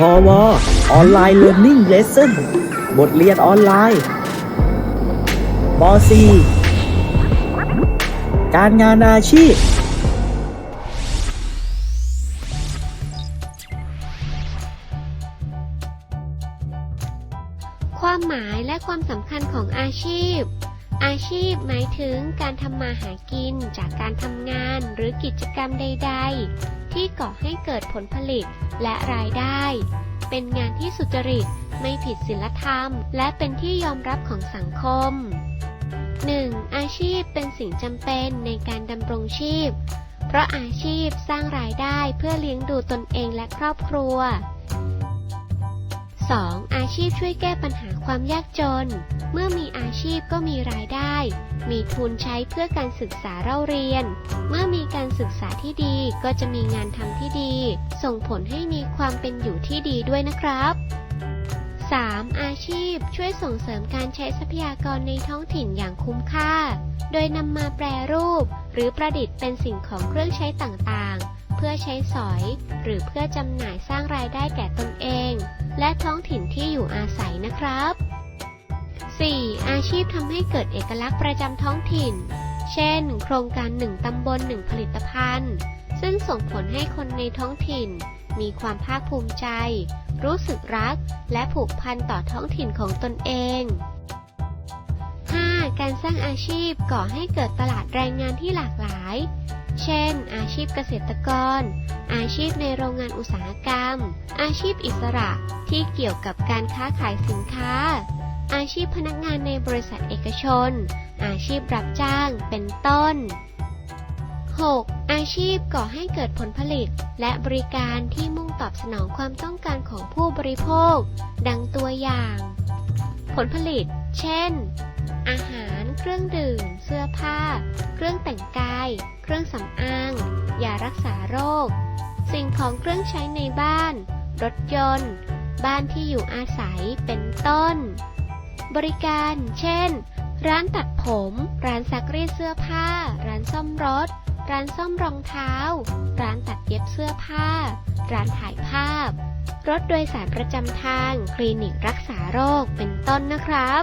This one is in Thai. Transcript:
พอวออนไลน์เรียน i ิ่งเลสเซ่นบทเรียนออนไลน์ป .4 การงานอาชีพ ความหมายและความสำคัญของอาชีพ อาชีพหมายถึงการทำมาหากินจากการทำงานหรือกิจกรรมใด ๆ ที่ก่อให้เกิดผลผลิตและรายได้ เป็นงานที่สุจริตไม่ผิดศีลธรรม และเป็นที่ยอมรับของสังคม 1. อาชีพเป็นสิ่งจำเป็นในการดำรงชีพ เพราะอาชีพสร้างรายได้เพื่อเลี้ยงดูตนเองและครอบครัว 2. อาชีพช่วยแก้ปัญหาความยากจน เมื่อมีอาชีพก็มีรายได้ มีทุนใช้เพื่อการศึกษาเล่าเรียน เมื่อมีการศึกษาที่ดีก็จะมีงานทำที่ดี ส่งผลให้มีความเป็นอยู่ที่ดีด้วยนะครับ 3. อาชีพช่วยส่งเสริมการใช้ทรัพยากรในท้องถิ่นอย่างคุ้มค่า โดยนำมาแปรรูป หรือประดิษฐ์เป็นสิ่งของเครื่องใช้ต่างๆ เพื่อใช้สอย หรือเพื่อจำหน่ายสร้างรายได้แก่ตนเอง และท้องถิ่นที่อยู่อาศัยนะครับ 4. อาชีพทำให้เกิดเอกลักษณ์ประจำท้องถิ่น เช่น โครงการหนึ่งตำบลหนึ่งผลิตภัณฑ์ ซึ่งส่งผลให้คนในท้องถิ่น มีความภาคภูมิใจ รู้สึกรัก และผูกพันต่อท้องถิ่นของตนเอง 5. การสร้างอาชีพก่อให้เกิดตลาดแรงงานที่หลากหลาย เช่น อาชีพเกษตรกร ชีพในโรงงานอุตสาหกรรม อาชีพอิสระที่เกี่ยวกับการค้าขายสินค้า อาชีพพนักงานในบริษัทเอกชน อาชีพรับจ้าง เป็นต้น 6. อาชีพก่อให้เกิดผลผลิต และบริการที่มุ่งตอบสนองความต้องการของผู้บริโภค ดังตัวอย่าง ผลผลิต เช่น อาหาร เครื่องดื่ม เสื้อผ้า เครื่องแต่งกาย เครื่องสำอาง ยารักษาโรค สิ่งของเครื่องใช้ในบ้าน รถยนต์ บ้านที่อยู่อาศัย เป็นต้น บริการ เช่น ร้านตัดผม ร้านซักรีดเสื้อผ้า ร้านซ่อมรถ ร้านซ่อมรองเท้า ร้านตัดเย็บเสื้อผ้า ร้านถ่ายภาพ รถโดยสารประจำทาง คลินิกรักษาโรค เป็นต้นนะครับ